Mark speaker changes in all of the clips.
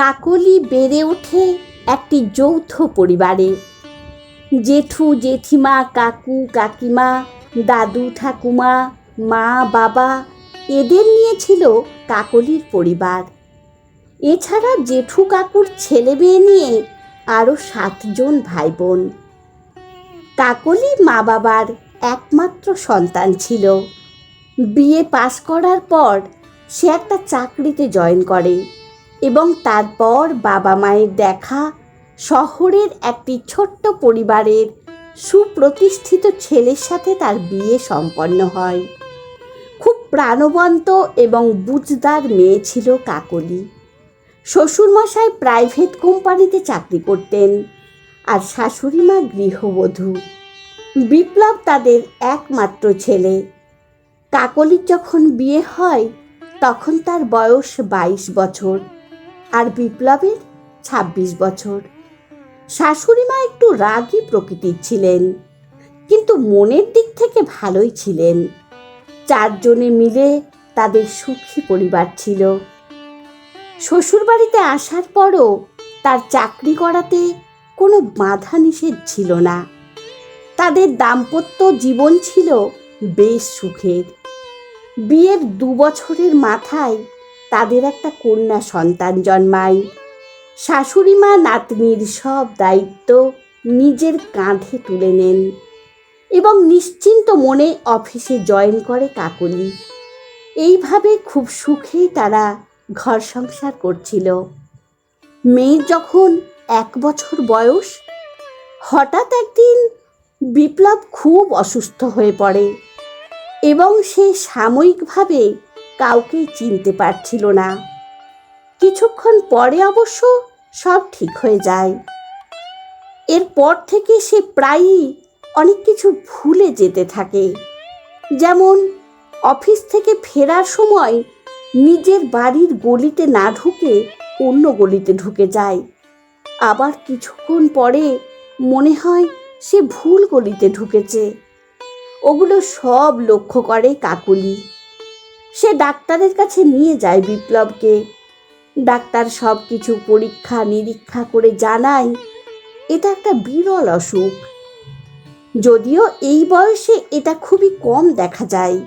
Speaker 1: কাকলি বেড়ে ওঠে একটি যৌথ পরিবারে। জেঠু, জেঠিমা, কাকু, কাকিমা, দাদু, ঠাকুমা, মা, বাবা এদের নিয়ে ছিল কাকলির পরিবার। এছাড়া জেঠু কাকুর ছেলে মেয়ে নিয়ে আরও সাতজন ভাই বোন কাকলি মা বাবার একমাত্র সন্তান ছিল। বিয়ে পাশ করার পর সে একটা চাকরিতে জয়েন করে। এবং তারপর বাবা মায়ের দেখা শহরের একটি ছোট্ট পরিবারের সুপ্রতিষ্ঠিত ছেলের সাথে তার বিয়ে সম্পন্ন হয়। খুব প্রাণবন্ত এবং বুঝদার মেয়ে ছিল কাকলি। শ্বশুরমশাই প্রাইভেট কোম্পানিতে চাকরি করতেন আর শাশুড়ি মা গৃহবধূ। বিপ্লব তাদের একমাত্র ছেলে। কাকলির যখন বিয়ে হয়, তখন তার বয়স বাইশ বছর। আর বিপ্লবের ছাব্বিশ বছর। শাশুড়ি মা একটু রাগী প্রকৃতির ছিলেন, কিন্তু মনের দিক থেকে ভালোই ছিলেন। চারজনে মিলে তাদের সুখী পরিবার ছিল। শ্বশুরবাড়িতে আসার পরও তার চাকরি করাতে কোনো বাধা নিষেধ ছিল না। তাদের দাম্পত্য জীবন ছিল বেশ সুখের। বিয়ের দু বছরের মাথায় তাদের একটা কন্যা সন্তান জন্মায়। শাশুড়ি মা নাতনির সব দায়িত্ব নিজের কাঁধে তুলে নেন এবং নিশ্চিন্ত মনে অফিসে জয়েন করে কাকলি। এইভাবে খুব সুখেই তারা ঘর সংসার করছিল। মেয়ের যখন এক বছর বয়স, হঠাৎ একদিন বিপ্লব খুব অসুস্থ হয়ে পড়ে এবং সে সাময়িকভাবে কাউকে চিনতে পারছিল না। কিছুক্ষণ পরে অবশ্য সব ঠিক হয়ে যায়। এরপর থেকে সে প্রায়ই অনেক কিছু ভুলে যেতে থাকে। যেমন, অফিস থেকে ফেরার সময় নিজের বাড়ির গলিতে না ঢুকে অন্য গলিতে ঢুকে যায়। আবার কিছুক্ষণ পরে মনে হয় সে ভুল গলিতে ঢুকেছে। ওগুলো সব লক্ষ্য করে কাকুলি। সে ডাক্তারের কাছে নিয়ে যায় বিপ্লবকে। ডাক্তার সব কিছু পরীক্ষা, নিরীক্ষা করে জানায়, এটা একটা বিরল অসুখ। যদিও এই বয়সে এটা খুবই কম দেখা যায়।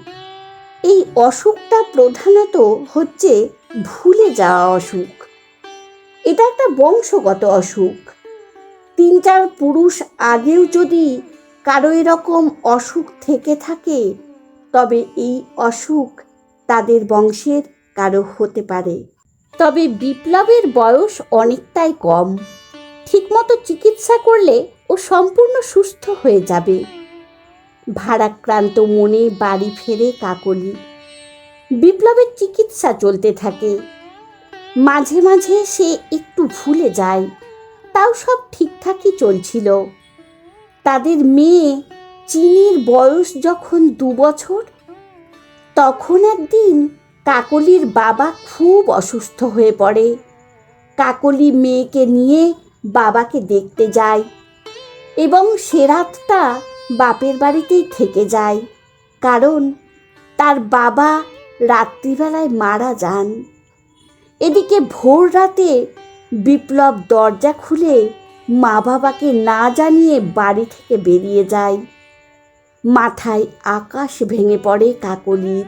Speaker 1: এই অসুখটা প্রধানত হচ্ছে ভুলে যাওয়া অসুখ। এটা একটা বংশগত অসুখ। তিন চার পুরুষ আগেও যদি কারও এরকম অসুখ থেকে থাকে, তবে এই অসুখ তাদের বংশের কারও হতে পারে। তবে বিপ্লবের বয়স অনেকটাই কম। ঠিকমতো চিকিৎসা করলে ও সম্পূর্ণ সুস্থ হয়ে যাবে। ভারাক্রান্ত মনে বাড়ি ফেরে কাকলি। বিপ্লবের চিকিৎসা চলতে থাকে। মাঝে মাঝে সে একটু ভুলে যায়। তাও সব ঠিকঠাকই চলছিল। তাদের মেয়ে চিনির বয়স যখন দু বছর তখন একদিন কাকলির বাবা খুব অসুস্থ হয়ে পড়ে। কাকলি মেয়েকে নিয়ে বাবাকে দেখতে যায় এবং সে রাতটা বাপের বাড়িতেই থেকে যায় কারণ তার বাবা রাত্রিবেলায় মারা যান। এদিকে ভোর রাতে বিপ্লব দরজা খুলে মা বাবাকে না জানিয়ে বাড়ি থেকে বেরিয়ে যায়। মাথায় আকাশ ভেঙে পড়ে কাকলির।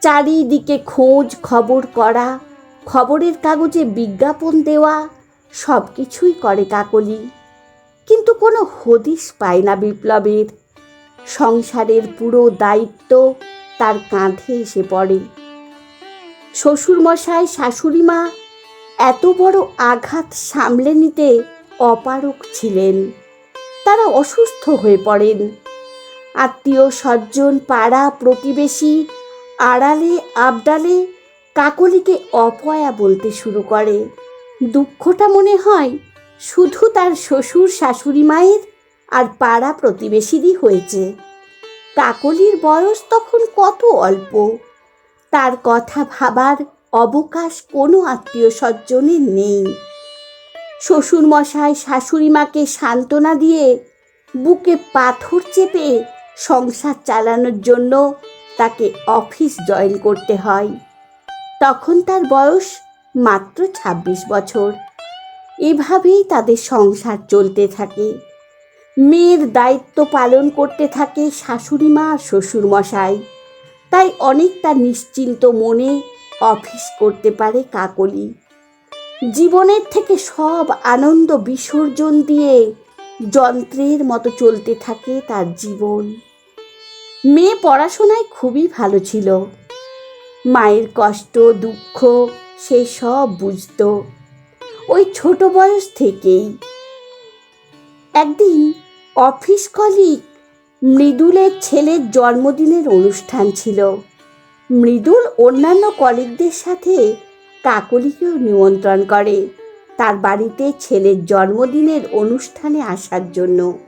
Speaker 1: চারিদিকে খোঁজ, খবর করা, খবরের কাগজে বিজ্ঞাপন দেওয়া সব কিছুই করে কাকলি। কিন্তু কোনো হদিশ পায় না বিপ্লবের। সংসারের পুরো দায়িত্ব তার কাঁধে এসে পড়ে। শ্বশুরমশাই শাশুড়ি মা এত বড় আঘাত সামলে নিতে অপারক ছিলেন। তারা অসুস্থ হয়ে পড়েন। আত্মীয় স্বজন, পাড়া প্রতিবেশী, আড়ালে, আবডালে কাকলিকে অপয়া বলতে শুরু করে। দুঃখটা মনে হয় শুধু তার শ্বশুর, শাশুড়ি মায়ের আর পাড়া প্রতিবেশীরই হয়েছে। কাকলির বয়স তখন কত অল্প? তার কথা ভাবার অবকাশ কোনো আত্মীয় স্বজনের নেই। শ্বশুরমশাই, শাশুড়ি মাকে সান্ত্বনা দিয়ে বুকে পাথর চেপে সংসার চালানোর জন্য তাকে অফিস জয়েন করতে হয়। তখন তার বয়স মাত্র ২৬ বছর। এভাবেই তাদের সংসার চলতে থাকে। মেয়ের দায়িত্ব পালন করতে থাকে শাশুড়ি মা শ্বশুর মশাই। তাই অনেকটা নিশ্চিন্ত মনে অফিস করতে পারে কাকলি। জীবনের থেকে সব আনন্দ বিসর্জন দিয়ে যন্ত্রের মতো চলতে থাকে তার জীবন। মেয়ে পড়াশোনায় খুবই ভালো ছিল। মায়ের কষ্ট, দুঃখ, সে সব বুঝতো। ওই ছোট বয়স থেকেই। একদিন অফিস কলিগ মৃদুলের ছেলের জন্মদিনের অনুষ্ঠান ছিল। মৃদুল অন্যান্য কলিগদের সাথে কাকলিকেও নিমন্ত্রণ করে তার বাড়িতে ছেলের জন্মদিনের অনুষ্ঠানে আসার জন্য।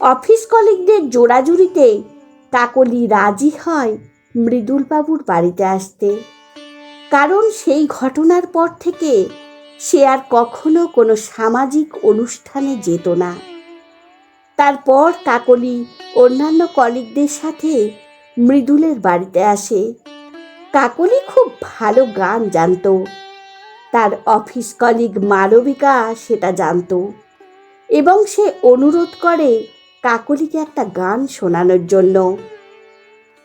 Speaker 1: অফিস কলিগদের জোড়াজুড়িতে কাকলি রাজি হয় মৃদুলবাবুর বাড়িতে আসতে। কারণ সেই ঘটনার পর থেকে সে আর কখনো কোনো সামাজিক অনুষ্ঠানে যেত না। তারপর কাকলি অন্যান্য কলিগদের সাথে মৃদুলের বাড়িতে আসে। কাকলি খুব ভালো গান জানতো। তার অফিস কলিগ মালবিকা সেটা জানতো। এবং সে অনুরোধ করে কাকলিকে একটা গান শোনানোর জন্য।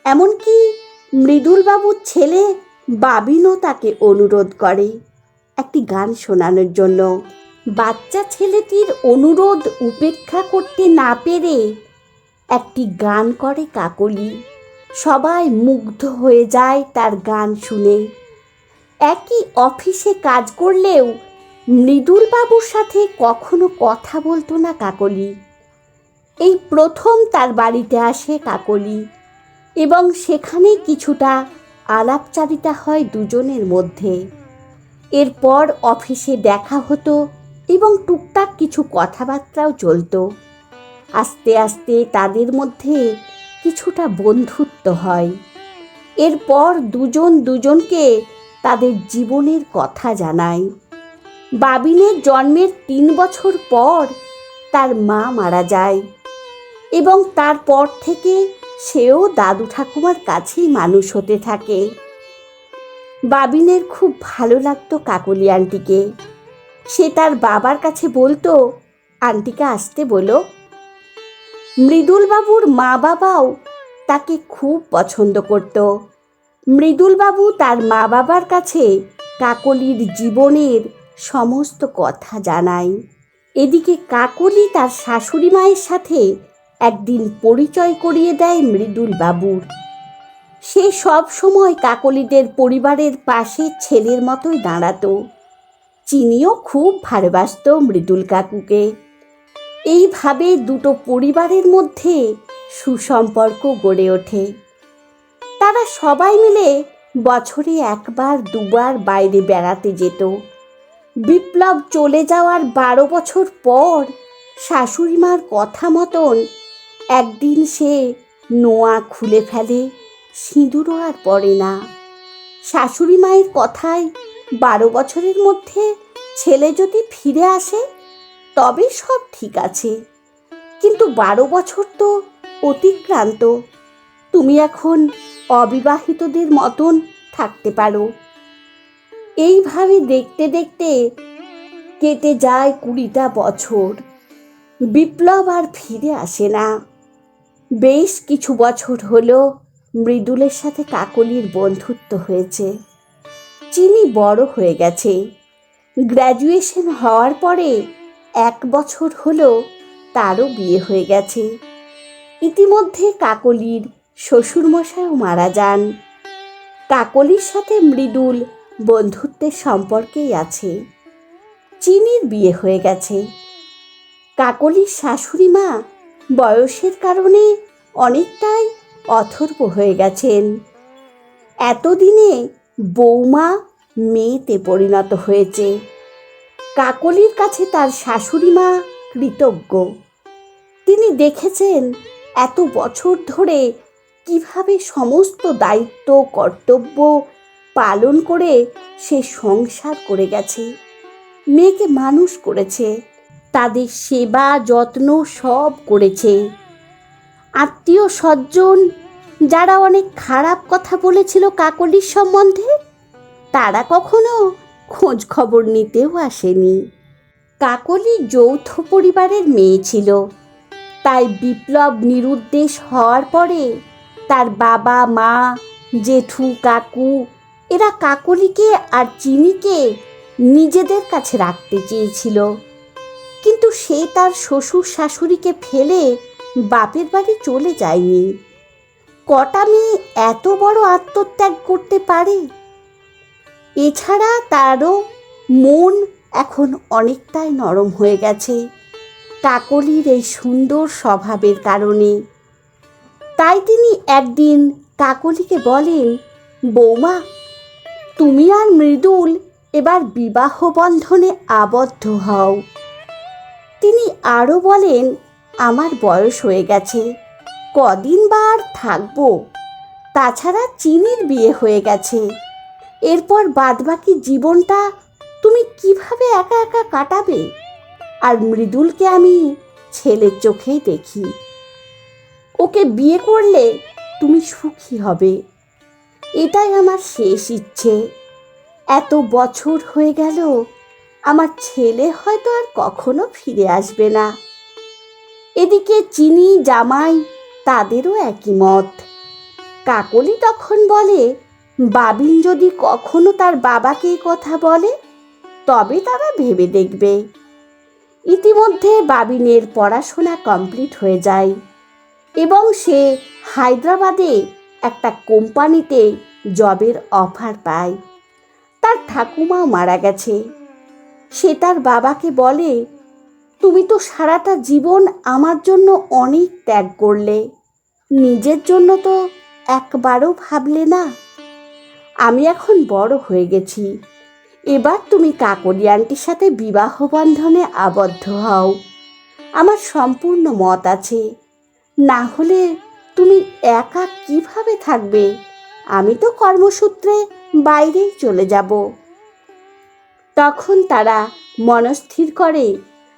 Speaker 1: এমনকি মৃদুলবাবুর ছেলে বাবিনও তাকে অনুরোধ করে একটি গান শোনানোর জন্য। বাচ্চা ছেলেটির অনুরোধ উপেক্ষা করতে না পেরে একটি গান করে কাকলি। সবাই মুগ্ধ হয়ে যায় তার গান শুনে। একই অফিসে কাজ করলেও মৃদুলবাবুর সাথে কখনো কথা বলতো না কাকলি। এই প্রথম তার বাড়িতে আসে কাকলি। এবং সেখানে কিছুটা আলাপচারিতা হয় দুজনের মধ্যে। এরপর অফিসে দেখা হতো এবং টুকটাক কিছু কথাবার্তাও চলতো। আস্তে আস্তে তাদের মধ্যে কিছুটা বন্ধুত্ব হয়। এরপর দুজন দুজনকে তাদের জীবনের কথা জানায়। বাবিনের জন্মের তিন বছর পর তার মা মারা যায়। এবং তারপর থেকে সেও দাদু ঠাকুমার কাছেই মানুষ হতে থাকে। বাবিনের খুব ভালো লাগতো কাকলি আন্টিকে। সে তার বাবার কাছে বলতো, আন্টিকে আসতে বলো। মৃদুলবাবুর মা বাবাও তাকে খুব পছন্দ করত। মৃদুলবাবু তার মা বাবার কাছে কাকলির জীবনের সমস্ত কথা জানায়। এদিকে কাকলি তার শাশুড়ি মায়ের সাথে একদিন পরিচয় করিয়ে দেয় মৃদুল বাবুর। সে সব সময় কাকলিদের পরিবারের পাশে ছেলের মতোই দাঁড়াতো। চিনিও খুব ভালোবাসত মৃদুল কাকুকে। এইভাবে দুটো পরিবারের মধ্যে সুসম্পর্ক গড়ে ওঠে। তারা সবাই মিলে বছরে একবার, দুবার বাইরে বেড়াতে যেত। বিপ্লব চলে যাওয়ার বারো বছর পর শাশুড়িমার কথা মতন একদিন সে নোয়া খুলে ফেলে, সিঁদুরও আর পড়ে না। শাশুড়ি মায়ের কথায় বারো বছরের মধ্যে ছেলে যদি ফিরে আসে, তবে সব ঠিক আছে। কিন্তু বারো বছর তো অতিক্রান্ত। তুমি এখন অবিবাহিতদের মতন থাকতে পারো। এইভাবে দেখতে দেখতে কেটে যায় কুড়িটা বছর। বিপ্লব আর ফিরে আসে না। বেশ কিছু বছর হলো মৃদুলের সাথে কাকলির বন্ধুত্ব হয়েছে। চিনি বড় হয়ে গেছে। গ্র্যাজুয়েশন হওয়ার পরে এক বছর হলো তারও বিয়ে হয়ে গেছে। ইতিমধ্যে কাকলির শ্বশুরমশাইও মারা যান। কাকলির সাথে মৃদুল বন্ধুত্বের সম্পর্কেই আছে। চিনির বিয়ে হয়ে গেছে। কাকলির শাশুড়ি মা বয়সের কারণে অনেকটাই অথর্ব হয়ে গেছেন। এতদিনে বৌমা মেয়েতে পরিণত হয়েছে। কাকলির কাছে তার শাশুড়ি মা কৃতজ্ঞ। তিনি দেখেছেন এত বছর ধরে কীভাবে সমস্ত দায়িত্ব, কর্তব্য পালন করে সে সংসার করে গেছে। মেয়েকে মানুষ করেছে। তাদের সেবা, যত্ন সব করেছে। আত্মীয় স্বজন যারা অনেক খারাপ কথা বলেছিল কাকলির সম্বন্ধে, তারা কখনো খোঁজ খবর নিতেও আসেনি। কাকলি যৌথ পরিবারের মেয়ে ছিল। তাই বিপ্লব নিরুদ্দেশ হওয়ার পরে তার বাবা, মা, জেঠু, কাকু, এরা কাকলিকে আর চিনিকে নিজেদের কাছে রাখতে চেয়েছিল। কিন্তু সে তার শ্বশুর শাশুড়িকে ফেলে বাপের বাড়ি চলে যায়নি। কটা মেয়ে এত বড় আত্মত্যাগ করতে পারে? এছাড়া তারও মন এখন অনেকটাই নরম হয়ে গেছে। কাকলির এই সুন্দর স্বভাবের কারণে। তাই তিনি একদিন কাকলিকে বলেন, বৌমা, তুমি আর মৃদুল এবার বিবাহ বন্ধনে আবদ্ধ হও। তিনি আরও বলেন, আমার বয়স হয়ে গেছে, কদিন বা আর থাকব। তাছাড়া চিনির বিয়ে হয়ে গেছে। এরপর বাদবাকি জীবনটা তুমি কীভাবে একা একা কাটাবে? আর মৃদুলকে আমি ছেলের চোখেই দেখি। ওকে বিয়ে করলে তুমি সুখী হবে। এটাই আমার শেষ ইচ্ছে। এত বছর হয়ে গেল আমার ছেলে হয়তো আর কখনো ফিরে আসবে না। এদিকে চিনি, জামাই তাদেরও একই মত। কাকলি তখন বলে বাবিন যদি কখনো তার বাবাকে কথা বলে, তবে তারা ভেবে দেখবে। ইতিমধ্যে বাবিনের পড়াশোনা কমপ্লিট হয়ে যায় এবং সে হায়দ্রাবাদে একটা কোম্পানিতে জবের অফার পায়। তার ঠাকুমাও মারা গেছে। সে তার বাবাকে বলে, তুমি তো সারাটা জীবন আমার জন্য অনেক ত্যাগ করলে। নিজের জন্য তো একবারও ভাবলে না। আমি এখন বড় হয়ে গেছি। এবার তুমি কাকলি আন্টির সাথে বিবাহ বন্ধনে আবদ্ধ হও। আমার সম্পূর্ণ মত আছে। না হলে তুমি একা কীভাবে থাকবে? আমি তো কর্মসূত্রে বাইরেই চলে যাব। তখন তারা মনস্থির করে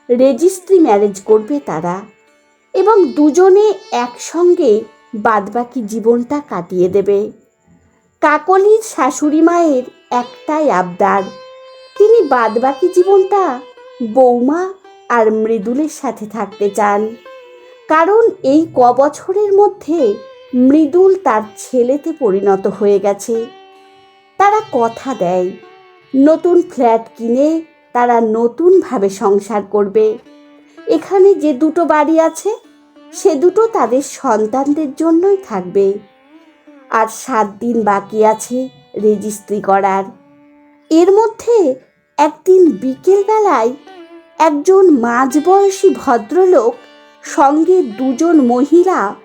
Speaker 1: রেজিস্ট্রি ম্যারেজ করবে তারা এবং দুজনে একসঙ্গে বাদবাকি জীবনটা কাটিয়ে দেবে। কাকলির শাশুড়ি মায়ের একটাই আবদার, তিনি বাদবাকি জীবনটা বৌমা আর মৃদুলের সাথে থাকতে চান। কারণ এই ক বছরের মধ্যে মৃদুল তার ছেলেতে পরিণত হয়ে গেছে। তারা কথা দেয় নতুন ফ্ল্যাট কিনে তারা নতুনভাবে সংসার করবে। এখানে যে দুটো বাড়ি আছে, সে দুটো তাদের সন্তানদের জন্যই থাকবে। আর সাত দিন বাকি আছে রেজিস্ট্রি করার। এর মধ্যে একদিন বিকেলবেলায় একজন মাঝবয়সী ভদ্রলোক সঙ্গে দুজন মহিলা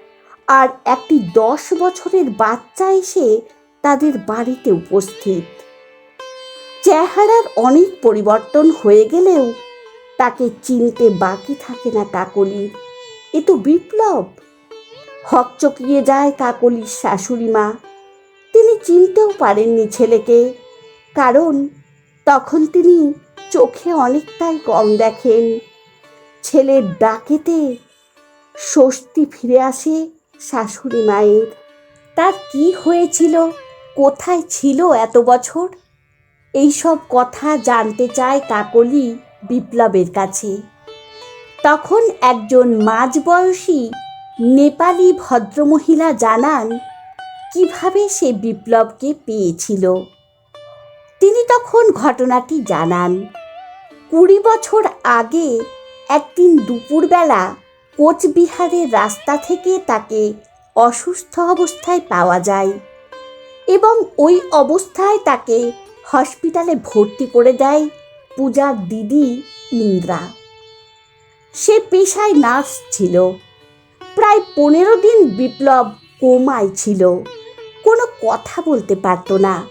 Speaker 1: আর একটি দশ বছরের বাচ্চা এসে তাদের বাড়িতে উপস্থিত। চেহারার অনেক পরিবর্তন হয়ে গেলেও তাকে চিনতে বাকি থাকে না কাকলির। এ তো বিপ্লব। হকচকিয়ে যায় কাকলির শাশুড়ি মা। তিনি চিনতেও পারেননি ছেলেকে। কারণ তখন তিনি চোখে অনেকটাই কম দেখেন। ছেলের ডাকেতে স্বস্তি ফিরে আসে শাশুড়ি মায়ের। তার কি হয়েছিল? কোথায় ছিল এত বছর? এইসব কথা জানতে চায় কাকলি বিপ্লবের কাছে। তখন একজন মাঝবয়সী নেপালি ভদ্রমহিলা জানান, কীভাবে সে বিপ্লবকে পেয়েছিল? তিনি তখন ঘটনাটি জানান, কুড়ি বছর আগে একদিন দুপুরবেলা কোচবিহারের রাস্তা থেকে তাকে অসুস্থ অবস্থায় পাওয়া যায় এবং ওই অবস্থায় তাকে হসপিটালে ভর্তি করে দেয় পূজার দিদি ইন্দ্রা। সে পেশায় নার্স ছিল। প্রায় পনেরো দিন বিপ্লব কোমায় ছিল। কোনো কথা বলতে পারত না।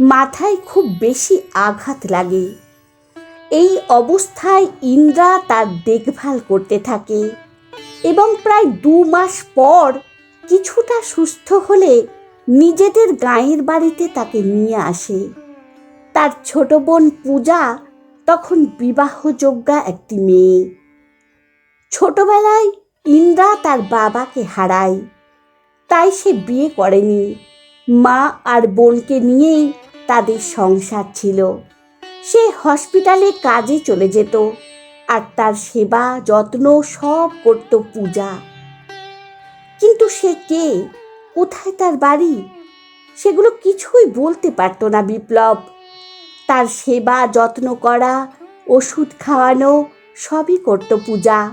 Speaker 1: মাথায় খুব বেশি আঘাত লাগে। এই অবস্থায় ইন্দ্রা তার দেখভাল করতে থাকে এবং প্রায় দু মাস পর কিছুটা সুস্থ হলে নিজেদের গাঁয়ের বাড়িতে তাকে নিয়ে আসে। তার ছোট বোন পূজা তখন বিবাহযোগ্যা একটি মেয়ে। ছোটবেলায় ইন্দ্রা তার বাবাকে হারায়, তাই সে বিয়ে করেনি। মা আর বোনকে নিয়েই তাদের সংসার ছিল। সে হসপিটালে কাজে চলে যেত আর তার সেবা, যত্ন সব করত পূজা। কিন্তু সে কে? কোথায় তার বাড়ি? সেগুলো কিছুই বলতে পারতো না বিপ্লব। তার সেবা যত্ন করা, ওষুধ খাওয়ানো, সবই করত পূজা।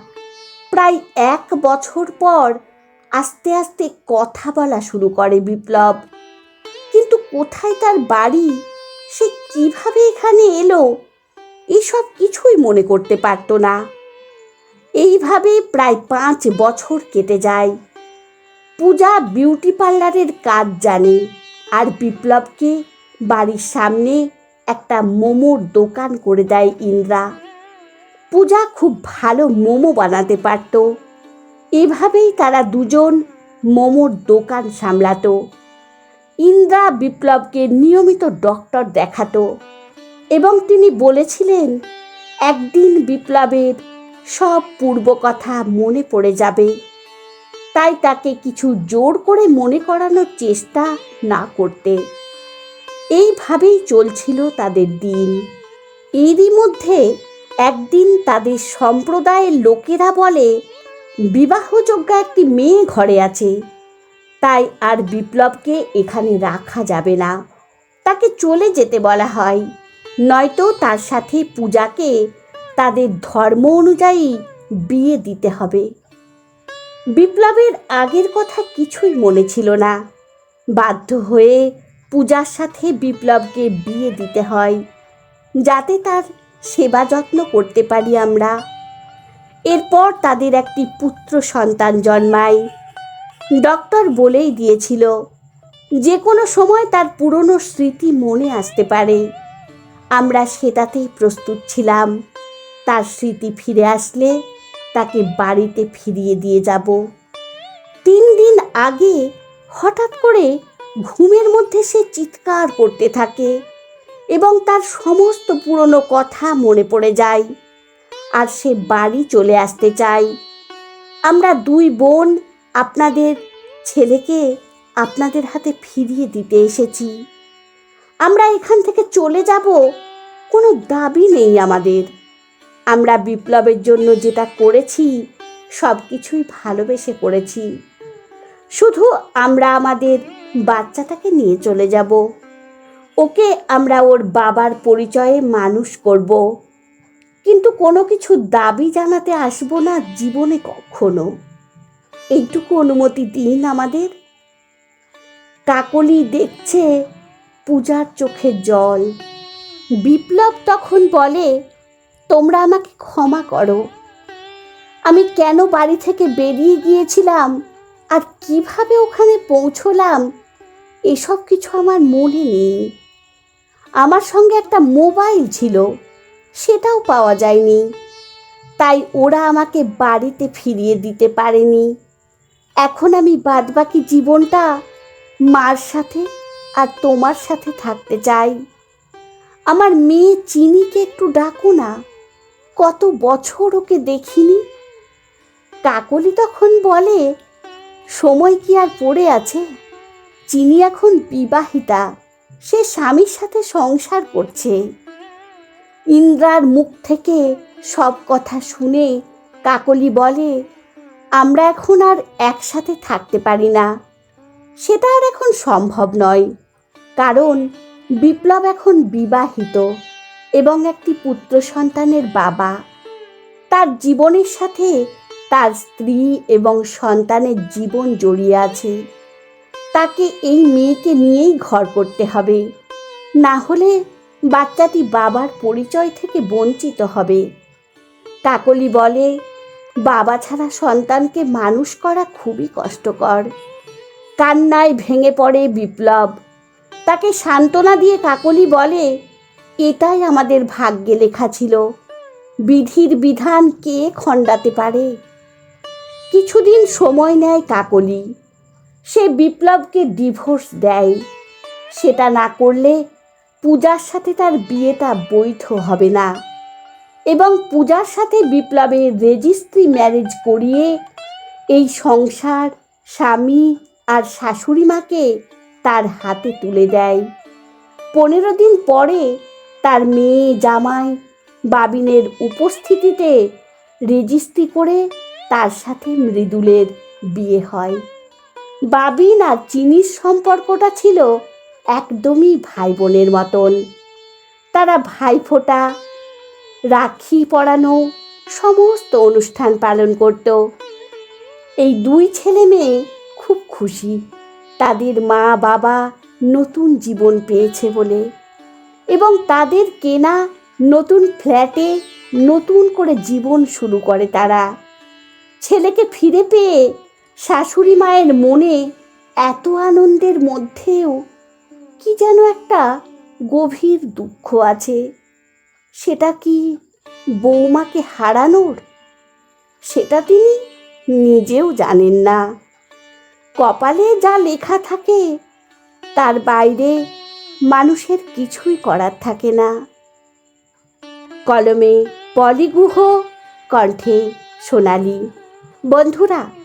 Speaker 1: প্রায় এক বছর পর আস্তে আস্তে কথা বলা শুরু করে বিপ্লব। কিন্তু কোথায় তার বাড়ি? সে কীভাবে এখানে এলো? এসব কিছুই মনে করতে পারতো না। এইভাবে প্রায় পাঁচ বছর কেটে যায়। পূজা বিউটি পার্লারের কাজ জানে আর বিপ্লবকে বাড়ির সামনে একটা মোমোর দোকান করে দেয় ইন্দ্রা। পূজা খুব ভালো মোমো বানাতে পারত। এভাবেই তারা দুজন মোমোর দোকান সামলাতো। ইন্দ্রা বিপ্লবকে নিয়মিত ডক্টর দেখাতো এবং তিনি বলেছিলেন, একদিন বিপ্লবের সব পূর্ব কথা মনে পড়ে যাবে। তাই তাকে কিছু জোর করে মনে করানোর চেষ্টা না করতে। এইভাবেই চলছিল তাদের দিন। এরই মধ্যে একদিন তাদের সম্প্রদায়ের লোকেরা বলে, বিবাহযোগ্য একটি মেয়ে ঘরে আছে। তাই আর বিপ্লবকে এখানে রাখা যাবে না। তাকে চলে যেতে বলা হয়। নয়তো তার সাথে পূজাকে তাদের ধর্ম অনুযায়ী বিয়ে দিতে হবে। বিপ্লবের আগের কথা কিছুই মনে ছিল না। বাধ্য হয়ে পূজার সাথে বিপ্লবকে বিয়ে দিতে হয়, যাতে তার সেবা যত্ন করতে পারি আমরা। এরপর তাদের একটি পুত্র সন্তান জন্মায়। ডক্টর বলেই দিয়েছিল যে কোনো সময় তার পুরনো স্মৃতি মনে আসতে পারে। আমরা সেটাতেই প্রস্তুত ছিলাম। তার স্মৃতি ফিরে আসলে তাকে বাড়িতে ফিরিয়ে দিয়ে যাব। তিন দিন আগে হঠাৎ করে ঘুমের মধ্যে সে চিৎকার করতে থাকে এবং তার সমস্ত পুরনো কথা মনে পড়ে যায়। আর সে বাড়ি চলে আসতে চায়। আমরা দুই বোন আপনাদের ছেলেকে আপনাদের হাতে ফিরিয়ে দিতে এসেছি। আমরা এখান থেকে চলে যাব, কোনো দাবি নেই আমাদের। আমরা বিপ্লবের জন্য যেটা করেছি সব কিছুই ভালোবেসে করেছি। শুধু আমরা আমাদের বাচ্চাটাকে নিয়ে চলে যাব। ওকে আমরা ওর বাবার পরিচয়ে মানুষ করব। কিন্তু কোনো কিছু দাবি জানাতে আসব না জীবনে কখনো। এইটুকু অনুমতি দিন আমাদের। কাকলি দেখছে পূজার চোখে জল। বিপ্লব তখন বলে, তোমরা আমাকে ক্ষমা করো। আমি কেন বাড়ি থেকে বেরিয়ে গিয়েছিলাম? আর কীভাবে ওখানে পৌঁছলাম? এসব কিছু আমার মনে নেই। আমার সঙ্গে একটা মোবাইল ছিল, সেটাও পাওয়া যায়নি। তাই ওরা আমাকে বাড়িতে ফিরিয়ে দিতে পারেনি। এখন আমি বাদবাকি জীবনটা মার সাথে আর তোমার সাথে থাকতে চাই। আমার মেয়ে চিনিকে একটু ডাকো না, কত বছর ওকে দেখিনি। কাকলি তখন বলে, সময় কি আর পড়ে আছে? চিনি এখন বিবাহিতা, সে স্বামীর সাথে সংসার করছে। ইন্দ্রার মুখ থেকে সব কথা শুনে কাকলি বলে, আমরা এখন আর একসাথে থাকতে পারি না। সেটা আর এখন সম্ভব নয়। কারণ বিপ্লব এখন বিবাহিত এবং একটি পুত্র সন্তানের বাবা। তার জীবনের সাথে তার স্ত্রী এবং সন্তানের জীবন জড়িয়ে আছে। তাকে এই মেয়েকে নিয়েই ঘর করতে হবে। না হলে বাচ্চাটি বাবার পরিচয় থেকে বঞ্চিত হবে। কাকলি বলে, বাবা ছাড়া সন্তানকে মানুষ করা খুবই কষ্টকর। কান্নায় ভেঙে পড়ে বিপ্লব। তাকে সান্ত্বনা দিয়ে কাকলি বলে, এটাই আমাদের ভাগ্যে লেখা ছিল। বিধির বিধান কে খণ্ডাতে পারে? কিছুদিন সময় নেয় কাকলি। সে বিপ্লবকে ডিভোর্স দেয়। সেটা না করলে পূজার সাথে তার বিয়েটা বৈধ হবে না। এবং পূজার সাথে বিপ্লবের রেজিস্ট্রি ম্যারেজ করিয়ে এই সংসার স্বামী আর শাশুড়ি মাকে তার হাতে তুলে দেয়। পনেরো দিন পরে তার মেয়ে জামাই বাবিনের উপস্থিতিতে রেজিস্ট্রি করে তার সাথে মৃদুলের বিয়ে হয়। বাবিন আর চিনির সম্পর্কটা ছিল একদমই ভাই বোনের মতন। তারা ভাইফোঁটা, রাখি পরানো, সমস্ত অনুষ্ঠান পালন করত। এই দুই ছেলে মেয়ে খুব খুশি, তাদের মা বাবা নতুন জীবন পেয়েছে বলে এবং তাদের কেনা নতুন ফ্ল্যাটে নতুন করে জীবন শুরু করে তারা। ছেলেকে ফিরে পেয়ে শাশুড়ি মায়ের মনে এত আনন্দের মধ্যেও কি যেন একটা গভীর দুঃখ আছে। সেটা কি বৌমাকে হারানোর? সেটা তিনি নিজেও জানেন না। কপালে যা লেখা থাকে, তার বাইরে মানুষের কিছুই করার থাকে না। কলমে পলিগুহ কণ্ঠে সোনালি। বন্ধুরা